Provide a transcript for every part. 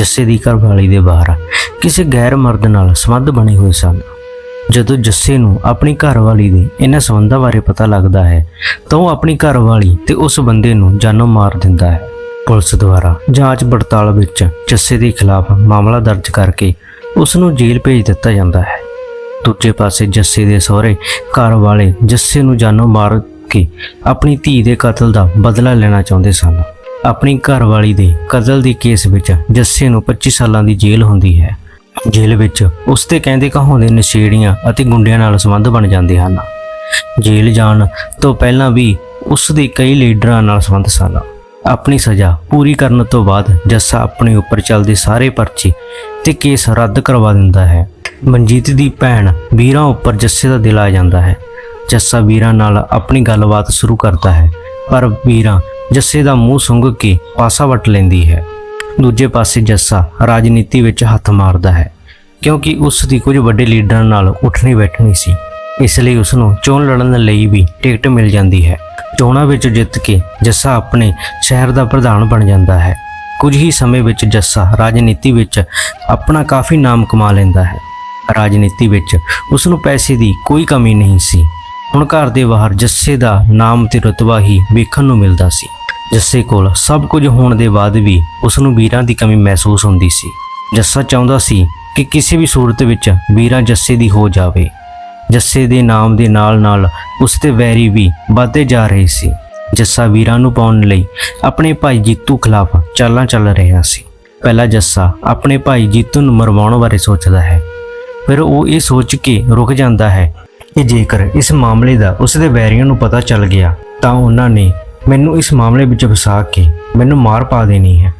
ਜੱਸੇ ਦੀ ਘਰਵਾਲੀ ਦੇ ਬਾਹਰ ਕਿਸੇ ਗੈਰ ਮਰਦ ਨਾਲ ਸੰਬੰਧ ਬਣੇ ਹੋਏ ਸਨ। ਜਦੋਂ ਜੱਸੇ ਨੂੰ ਆਪਣੀ ਘਰਵਾਲੀ ਦੇ ਇਹਨਾਂ ਸੰਬੰਧਾਂ ਬਾਰੇ ਪਤਾ ਲੱਗਦਾ ਹੈ, ਤਾਂ ਉਹ ਆਪਣੀ ਘਰਵਾਲੀ ਤੇ ਉਸ ਬੰਦੇ ਨੂੰ ਜਾਨੋਂ ਮਾਰ ਦਿੰਦਾ ਹੈ। ਪੁਲਿਸ ਦੁਆਰਾ ਜਾਂਚ ਪੜਤਾਲ ਵਿੱਚ ਜੱਸੇ ਦੇ ਖਿਲਾਫ ਮਾਮਲਾ ਦਰਜ ਕਰਕੇ ਉਸ ਨੂੰ ਜੇਲ੍ਹ ਭੇਜ ਦਿੱਤਾ ਜਾਂਦਾ ਹੈ। ਦੂਜੇ ਪਾਸੇ ਜੱਸੇ ਦੇ ਸਹੁਰੇ ਘਰ ਵਾਲੇ ਜੱਸੇ ਨੂੰ ਜਾਨੋਂ ਮਾਰ ਕੇ ਆਪਣੀ ਧੀ ਦੇ ਕਤਲ ਦਾ ਬਦਲਾ ਲੈਣਾ ਚਾਹੁੰਦੇ ਸਨ। ਆਪਣੀ ਘਰਵਾਲੀ ਦੇ ਕਤਲ ਦੇ ਕੇਸ ਵਿੱਚ ਜੱਸੇ ਨੂੰ 25 ਸਾਲਾਂ ਦੀ ਜੇਲ੍ਹ ਹੁੰਦੀ ਹੈ। ਜੇਲ੍ਹ ਵਿੱਚ ਉਸ ਤੇ ਕਹਿੰਦੇ ਕਹਾਉਂਦੇ ਨਸ਼ੇੜੀਆਂ ਅਤੇ ਗੁੰਡਿਆਂ ਨਾਲ ਸੰਬੰਧ ਬਣ ਜਾਂਦੇ ਹਨ। ਜੇਲ੍ਹ ਜਾਣ ਤੋਂ ਪਹਿਲਾਂ ਵੀ ਉਸ ਦੇ ਕਈ ਲੀਡਰਾਂ ਨਾਲ ਸੰਬੰਧ ਸਨ। ਆਪਣੀ ਸਜ਼ਾ ਪੂਰੀ ਕਰਨ ਤੋਂ ਬਾਅਦ ਜੱਸਾ ਆਪਣੇ ਉੱਪਰ ਚੱਲਦੇ ਸਾਰੇ ਪਰਚੇ ਤੇ ਕੇਸ ਰੱਦ ਕਰਵਾ ਦਿੰਦਾ ਹੈ। ਮਨਜੀਤ ਦੀ ਭੈਣ ਵੀਰਾਂ ਉੱਪਰ ਜੱਸੇ ਦਾ ਦਿਲ ਆ ਜਾਂਦਾ ਹੈ। ਜੱਸਾ ਵੀਰਾਂ ਨਾਲ ਆਪਣੀ ਗੱਲਬਾਤ ਸ਼ੁਰੂ ਕਰਦਾ ਹੈ, ਪਰ ਵੀਰਾਂ ਜੱਸੇ ਦਾ ਮੂੰਹ ਸੁੰਘ ਕੇ ਪਾਸਾ ਵਟ ਲੈਂਦੀ ਹੈ। ਦੂਜੇ ਪਾਸੇ ਜੱਸਾ ਰਾਜਨੀਤੀ ਵਿੱਚ ਹੱਥ ਮਾਰਦਾ ਹੈ, ਕਿਉਂਕਿ ਉਸ ਦੀ ਕੁਝ ਵੱਡੇ ਲੀਡਰਾਂ ਨਾਲ ਉੱਠਣੀ ਬੈਠਣੀ ਸੀ। ਇਸ ਲਈ ਉਸ ਨੂੰ ਚੋਣ ਲੜਨ ਲਈ ਵੀ ਟਿਕਟ ਮਿਲ ਜਾਂਦੀ ਹੈ। ਚੋਣਾਂ ਵਿੱਚ ਜਿੱਤ ਕੇ ਜੱਸਾ ਆਪਣੇ ਸ਼ਹਿਰ ਦਾ ਪ੍ਰਧਾਨ ਬਣ ਜਾਂਦਾ ਹੈ। ਕੁਝ ਹੀ ਸਮੇਂ ਵਿੱਚ ਜੱਸਾ ਰਾਜਨੀਤੀ ਵਿੱਚ ਆਪਣਾ ਕਾਫੀ ਨਾਮ ਕਮਾ ਲੈਂਦਾ ਹੈ। ਰਾਜਨੀਤੀ ਵਿੱਚ ਉਸ ਨੂੰ ਪੈਸੇ ਦੀ ਕੋਈ ਕਮੀ ਨਹੀਂ ਸੀ। ਹੁਣ ਘਰ ਦੇ ਬਾਹਰ ਜੱਸੇ ਦਾ ਨਾਮ ਤੇ ਰਤਬਾ ਹੀ ਵੇਖਣ ਨੂੰ ਮਿਲਦਾ ਸੀ। ਜੱਸੇ ਕੋਲ ਸਭ ਕੁਝ ਹੋਣ ਦੇ ਬਾਅਦ ਵੀ ਉਸ ਨੂੰ ਵੀਰਾਂ ਦੀ ਕਮੀ ਮਹਿਸੂਸ ਹੁੰਦੀ ਸੀ। ਜੱਸਾ ਚਾਹੁੰਦਾ ਸੀ ਕਿ ਕਿਸੇ ਵੀ ਸੂਰਤ ਵਿੱਚ ਵੀਰਾਂ ਜੱਸੇ ਦੀ ਹੋ ਜਾਵੇ। ਜੱਸੇ ਦੇ ਨਾਮ ਦੇ ਨਾਲ-ਨਾਲ ਉਸ ਦੇ ਵੈਰੀ ਵੀ ਵੱਧਦੇ ਜਾ ਰਹੇ ਸੀ। ਜੱਸਾ ਵੀਰਾਂ ਨੂੰ ਪਾਉਣ ਲਈ ਆਪਣੇ ਭਾਈ ਜੀਤੂ ਖਿਲਾਫ ਚਾਲਾਂ ਚੱਲ ਰਿਹਾ ਸੀ। ਪਹਿਲਾ ਜੱਸਾ ਆਪਣੇ ਭਾਈ ਜੀਤੂ ਨੂੰ ਮਰਵਾਉਣ ਬਾਰੇ ਸੋਚਦਾ ਹੈ। ਫਿਰ ਉਹ ਇਹ ਸੋਚ ਕੇ ਰੁਕ ਜਾਂਦਾ ਹੈ ਕਿ ਜੇਕਰ ਇਸ ਮਾਮਲੇ ਦਾ ਉਸ ਦੇ ਵੈਰੀਆਂ ਨੂੰ ਪਤਾ ਚੱਲ ਗਿਆ ਤਾਂ ਉਹਨਾਂ ਨੇ ਮੈਨੂੰ ਇਸ ਮਾਮਲੇ ਵਿੱਚ ਫਸਾ ਕੇ ਮੈਨੂੰ ਮਾਰ ਪਾ ਦੇਣੀ ਹੈ।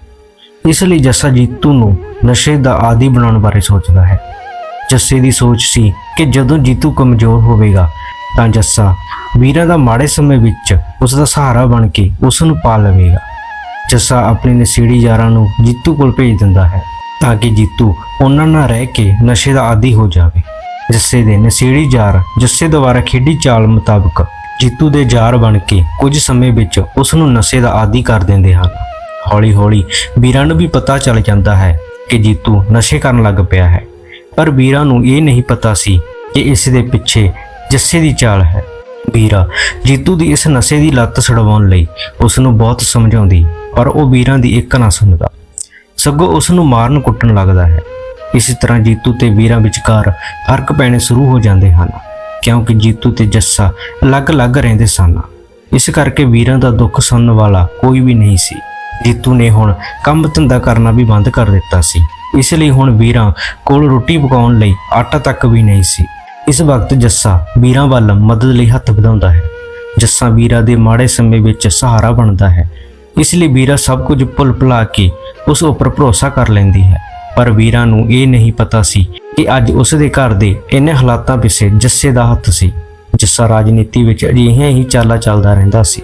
ਇਸ ਲਈ ਜੱਸਾ ਜੀਤੂ ਨੂੰ ਨਸ਼ੇ ਦਾ ਆਦੀ ਬਣਾਉਣ ਬਾਰੇ ਸੋਚਦਾ ਹੈ। ਜੱਸੇ ਦੀ ਸੋਚ ਸੀ ਕਿ ਜਦੋਂ ਜੀਤੂ ਕਮਜ਼ੋਰ ਹੋਵੇਗਾ ਤਾਂ ਜੱਸਾ ਵੀਰਾਂ ਦਾ ਮਾੜੇ ਸਮੇਂ ਵਿੱਚ ਉਸ ਦਾ ਸਹਾਰਾ ਬਣ ਕੇ ਉਸ ਨੂੰ ਪਾ ਲਵੇਗਾ। ਜੱਸਾ ਆਪਣੇ ਨਸ਼ੇੜੀ ਯਾਰਾਂ ਨੂੰ ਜੀਤੂ ਕੋਲ ਭੇਜ ਦਿੰਦਾ ਹੈ ਤਾਂ ਕਿ ਜੀਤੂ ਉਹਨਾਂ ਨਾਲ ਰਹਿ ਕੇ ਨਸ਼ੇ ਦਾ ਆਦੀ ਹੋ ਜਾਵੇ। ਜੱਸੇ ਦੇ ਨਸ਼ੇੜੀ ਯਾਰ ਜੱਸੇ ਦੁਆਰਾ ਖੇਡੀ ਚਾਲ ਮੁਤਾਬਕ ਜੀਤੂ ਦੇ ਜਾਰ ਬਣ ਕੇ ਕੁਝ ਸਮੇਂ ਵਿੱਚ ਉਸ ਨੂੰ ਨਸ਼ੇ ਦਾ ਆਦੀ ਕਰ ਦਿੰਦੇ ਹਨ। ਹੌਲੀ-ਹੌਲੀ ਵੀਰਾਂ ਨੂੰ ਵੀ ਪਤਾ ਚੱਲ ਜਾਂਦਾ ਹੈ ਕਿ ਜੀਤੂ ਨਸ਼ੇ ਕਰਨ ਲੱਗ ਪਿਆ ਹੈ। ਪਰ ਵੀਰਾਂ ਨੂੰ ਇਹ ਨਹੀਂ ਪਤਾ ਸੀ ਕਿ ਇਸ ਦੇ ਪਿੱਛੇ ਜੱਸੇ ਦੀ ਚਾਲ ਹੈ। ਵੀਰਾ ਜੀਤੂ ਦੀ ਇਸ ਨਸ਼ੇ ਦੀ ਲੱਤ ਛਡਵਾਉਣ ਲਈ ਉਸ ਨੂੰ ਬਹੁਤ ਸਮਝਾਉਂਦੀ, ਪਰ ਉਹ ਵੀਰਾਂ ਦੀ ਇੱਕ ਨਾ ਸੁਣਦਾ। ਸਗੋਂ ਉਸ ਨੂੰ ਮਾਰਨ ਕੁੱਟਣ ਲੱਗਦਾ ਹੈ। ਇਸੇ ਤਰ੍ਹਾਂ ਜੀਤੂ ਤੇ ਵੀਰਾਂ ਵਿਚਕਾਰ ਫ਼ਰਕ ਪੈਣੇ ਸ਼ੁਰੂ ਹੋ ਜਾਂਦੇ ਹਨ। ਕਿਉਂਕਿ ਜੀਤੂ ਤੇ ਜੱਸਾ ਅਲੱਗ-ਅਲੱਗ ਰਹਿੰਦੇ ਸਨ। ਇਸ ਕਰਕੇ ਵੀਰਾਂ ਦਾ ਦੁੱਖ ਸੁਣਨ ਵਾਲਾ ਕੋਈ ਵੀ ਨਹੀਂ ਸੀ। ਜੀਤੂ ਨੇ ਹੁਣ ਕੰਮ ਧੰਦਾ ਕਰਨਾ ਵੀ ਬੰਦ ਕਰ ਦਿੱਤਾ ਸੀ। ਇਸ ਲਈ ਹੁਣ ਵੀਰਾਂ ਕੋਲ ਰੋਟੀ ਪਕਾਉਣ ਲਈ ਆਟਾ ਤੱਕ ਵੀ ਨਹੀਂ ਸੀ। ਇਸ ਵਕਤ ਜੱਸਾ ਵੀਰਾਂ ਵੱਲ ਮਦਦ ਲਈ ਹੱਥ ਵਧਾਉਂਦਾ ਹੈ। ਜੱਸਾ ਵੀਰਾਂ ਦੇ ਮਾੜੇ ਸਮੇਂ ਵਿੱਚ ਸਹਾਰਾ ਬਣਦਾ ਹੈ। ਇਸ ਲਈ ਵੀਰਾ ਸਭ ਕੁਝ ਭੁੱਲ ਭੁਲਾ ਕੇ ਉਸ ਉੱਪਰ ਭਰੋਸਾ ਕਰ ਲੈਂਦੀ ਹੈ। ਪਰ ਵੀਰਾਂ ਨੂੰ ਇਹ ਨਹੀਂ ਪਤਾ ਸੀ ਕਿ ਅੱਜ ਉਸ ਦੇ ਘਰ ਦੇ ਇੰਨੇ ਹਾਲਾਤਾਂ ਪਿੱਛੇ ਜੱਸੇ ਦਾ ਹੱਥ ਸੀ। ਜੱਸਾ ਰਾਜਨੀਤੀ ਵਿੱਚ ਅਜਿਹੀਆਂ ਹੀ ਚਾਲਾਂ ਚੱਲਦਾ ਰਹਿੰਦਾ ਸੀ।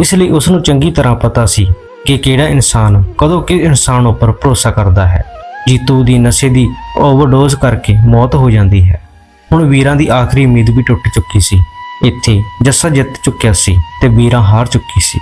ਇਸ ਲਈ ਉਸ ਨੂੰ ਚੰਗੀ ਤਰ੍ਹਾਂ ਪਤਾ ਸੀ ਕਿ ਕਿਹੜਾ ਇਨਸਾਨ ਕਦੋਂ ਕਿਸ ਇਨਸਾਨ ਉੱਪਰ ਭਰੋਸਾ ਕਰਦਾ ਹੈ। ਜੀਤੂ ਦੀ ਨਸ਼ੇ ਦੀ ਓਵਰਡੋਜ਼ ਕਰਕੇ ਮੌਤ ਹੋ ਜਾਂਦੀ ਹੈ। ਹੁਣ ਵੀਰਾਂ ਦੀ ਆਖਰੀ ਉਮੀਦ ਵੀ ਟੁੱਟ ਚੁੱਕੀ ਸੀ। ਇੱਥੇ ਜੱਸਾ ਜਿੱਤ ਚੁੱਕਿਆ ਸੀ ਤੇ ਵੀਰਾਂ ਹਾਰ ਚੁੱਕੀ ਸੀ।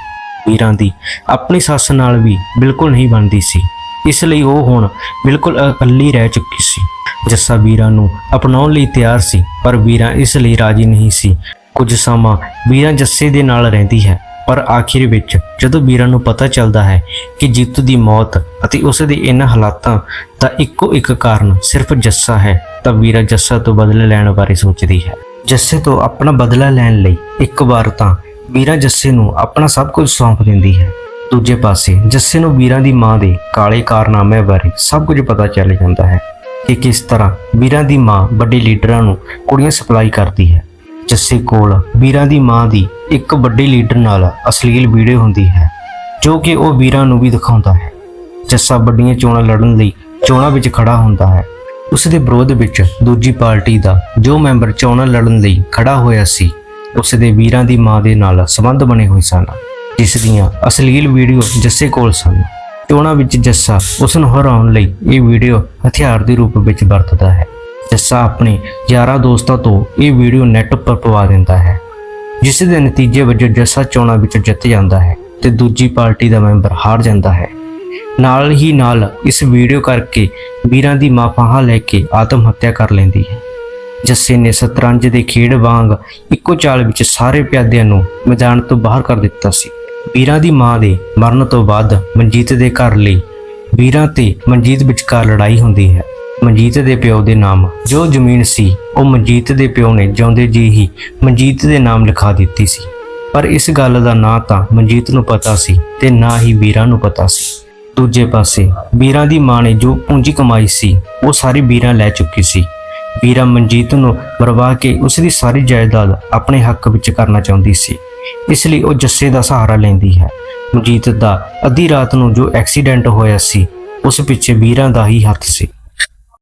ਵੀਰਾਂ ਦੀ ਆਪਣੀ ਸੱਸ ਨਾਲ ਵੀ ਬਿਲਕੁਲ ਨਹੀਂ ਬਣਦੀ ਸੀ। ਇਸ ਲਈ ਉਹ ਹੁਣ ਬਿਲਕੁਲ ਇਕੱਲੀ ਰਹਿ ਚੁੱਕੀ ਸੀ। ਜੱਸਾ ਵੀਰਾਂ ਨੂੰ ਅਪਣਾਉਣ ਲਈ ਤਿਆਰ ਸੀ, ਪਰ ਵੀਰਾਂ ਇਸ ਲਈ ਰਾਜੀ ਨਹੀਂ ਸੀ। ਕੁਝ ਸਮਾਂ ਵੀਰਾਂ ਜੱਸੇ ਦੇ ਨਾਲ ਰਹਿੰਦੀ ਹੈ, ਪਰ ਆਖਿਰ ਵਿੱਚ ਜਦੋਂ ਵੀਰਾਂ ਨੂੰ ਪਤਾ ਚੱਲਦਾ ਹੈ ਕਿ ਜੀਤੂ ਦੀ ਮੌਤ ਅਤੇ ਉਸ ਦੇ ਇਹਨਾਂ ਹਾਲਾਤਾਂ ਦਾ ਇੱਕੋ ਇੱਕ ਕਾਰਨ ਸਿਰਫ ਜੱਸਾ ਹੈ, ਤਾਂ ਵੀਰਾ ਜੱਸਾ ਤੋਂ ਬਦਲਾ ਲੈਣ ਬਾਰੇ ਸੋਚਦੀ ਹੈ। ਜੱਸੇ ਤੋਂ ਆਪਣਾ ਬਦਲਾ ਲੈਣ ਲਈ ਇੱਕ ਵਾਰ ਤਾਂ ਵੀਰਾ ਜੱਸੇ ਨੂੰ ਆਪਣਾ ਸਭ ਕੁਝ ਸੌਂਪ ਦਿੰਦੀ ਹੈ। ਦੂਜੇ ਪਾਸੇ ਜੱਸੇ ਨੂੰ ਵੀਰਾਂ ਦੀ ਮਾਂ ਦੇ ਕਾਲੇ ਕਾਰਨਾਮੇ ਬਾਰੇ ਸਭ ਕੁਝ ਪਤਾ ਚੱਲ ਜਾਂਦਾ ਹੈ। ਕਿ ਕਿਸ ਤਰ੍ਹਾਂ ਵੀਰਾਂ ਦੀ ਮਾਂ ਵੱਡੇ ਲੀਡਰਾਂ ਨੂੰ ਕੁੜੀਆਂ ਸਪਲਾਈ ਕਰਦੀ ਹੈ? ਜੱਸੇ ਕੋਲ ਵੀਰਾਂ ਦੀ ਮਾਂ ਦੀ ਇੱਕ ਵੱਡੇ ਲੀਡਰ ਨਾਲ ਅਸ਼ਲੀਲ ਵੀਡੀਓ ਹੁੰਦੀ ਹੈ, ਜੋ ਕਿ ਉਹ ਵੀਰਾਂ ਨੂੰ ਵੀ ਦਿਖਾਉਂਦਾ ਹੈ। ਜੱਸਾ ਵੱਡੀਆਂ ਚੋਣਾਂ ਲੜਨ ਲਈ ਚੋਣਾਂ ਵਿੱਚ ਖੜਾ ਹੁੰਦਾ ਹੈ। ਉਸ ਦੇ ਵਿਰੋਧ ਵਿੱਚ ਦੂਜੀ ਪਾਰਟੀ ਦਾ ਜੋ ਮੈਂਬਰ ਚੋਣਾਂ ਲੜਨ ਲਈ ਖੜਾ ਹੋਇਆ ਸੀ ਉਸ ਦੇ ਵੀਰਾਂ ਦੀ ਮਾਂ ਦੇ ਨਾਲ ਸੰਬੰਧ ਬਣੇ ਹੋਏ ਸਨ, ਜਿਸ ਦੀਆਂ ਅਸ਼ਲੀਲ ਵੀਡੀਓ ਜੱਸੇ ਕੋਲ ਸਨ। ਚੋਣਾਂ ਵਿੱਚ ਜੱਸਾ ਉਸ ਨੂੰ ਹਰਾਉਣ ਲਈ ਇਹ ਵੀਡੀਓ ਹਥਿਆਰ ਦੇ ਰੂਪ ਵਿੱਚ ਵਰਤਦਾ ਹੈ। ਜੱਸਾ ਆਪਣੇ ਯਾਰਾਂ ਦੋਸਤਾਂ ਤੋਂ ਇਹ ਵੀਡੀਓ ਨੈੱਟ ਉੱਪਰ ਪਵਾ ਦਿੰਦਾ ਹੈ, ਜਿਸ ਦੇ ਨਤੀਜੇ ਵਜੋਂ ਜੱਸਾ ਚੋਣਾਂ ਵਿੱਚ ਜਿੱਤ ਜਾਂਦਾ ਹੈ ਤੇ ਦੂਜੀ ਪਾਰਟੀ ਦਾ ਮੈਂਬਰ ਹਾਰ ਜਾਂਦਾ ਹੈ। ਨਾਲ ਹੀ ਨਾਲ ਇਸ ਵੀਡੀਓ ਕਰਕੇ ਵੀਰਾਂ ਦੀ ਮਾਂ ਫਾਹਾ ਲੈ ਕੇ ਆਤਮ ਹੱਤਿਆ ਕਰ ਲੈਂਦੀ ਹੈ। ਜੱਸੇ ਨੇ ਸਤਰੰਜ ਦੇ ਖੇਡ ਵਾਂਗ ਇੱਕੋ ਚਾਲ ਵਿੱਚ ਸਾਰੇ ਪਿਆਦਿਆਂ ਨੂੰ ਮੈਦਾਨ ਤੋਂ ਬਾਹਰ ਕਰ ਦਿੱਤਾ ਸੀ। ਵੀਰਾਂ ਦੀ ਮਾਂ ਦੇ ਮਰਨ ਤੋਂ ਬਾਅਦ ਮਨਜੀਤ ਦੇ ਘਰ ਲਈ ਵੀਰਾਂ ਤੇ ਮਨਜੀਤ ਵਿਚਕਾਰ ਲੜਾਈ ਹੁੰਦੀ ਹੈ। ਮਨਜੀਤ ਦੇ ਪਿਓ ਦੇ ਨਾਮ ਜੋ ਜ਼ਮੀਨ ਸੀ, ਉਹ ਮਨਜੀਤ ਦੇ ਪਿਓ ਨੇ ਜਿਉਂਦੇ ਜੀ ਹੀ ਮਨਜੀਤ ਦੇ ਨਾਮ ਲਿਖਾ ਦਿੱਤੀ ਸੀ। ਪਰ ਇਸ ਗੱਲ ਦਾ ਨਾ ਤਾਂ ਮਨਜੀਤ ਨੂੰ ਪਤਾ ਸੀ ਤੇ ਨਾ ਹੀ ਵੀਰਾਂ ਨੂੰ ਪਤਾ ਸੀ। ਦੂਜੇ ਪਾਸੇ ਵੀਰਾਂ ਦੀ ਮਾਂ ਨੇ ਜੋ ਪੂੰਜੀ ਕਮਾਈ ਸੀ, ਉਹ ਸਾਰੀ ਵੀਰਾਂ ਲੈ ਚੁੱਕੀ ਸੀ। ਵੀਰਾਂ ਮਨਜੀਤ ਨੂੰ ਮਰਵਾ ਕੇ ਉਸ ਦੀ ਸਾਰੀ ਜਾਇਦਾਦ ਆਪਣੇ ਹੱਕ ਵਿੱਚ ਕਰਨਾ ਚਾਹੁੰਦੀ ਸੀ। ਇਸ ਲਈ ਉਹ ਜੱਸੇ ਦਾ ਸਹਾਰਾ ਲੈਂਦੀ ਹੈ। ਮਨਜੀਤ ਦਾ ਅੱਧੀ ਰਾਤ ਨੂੰ ਜੋ ਐਕਸੀਡੈਂਟ ਹੋਇਆ ਸੀ, ਉਸ ਪਿੱਛੇ ਵੀਰਾਂ ਦਾ ਹੀ ਹੱਥ ਸੀ।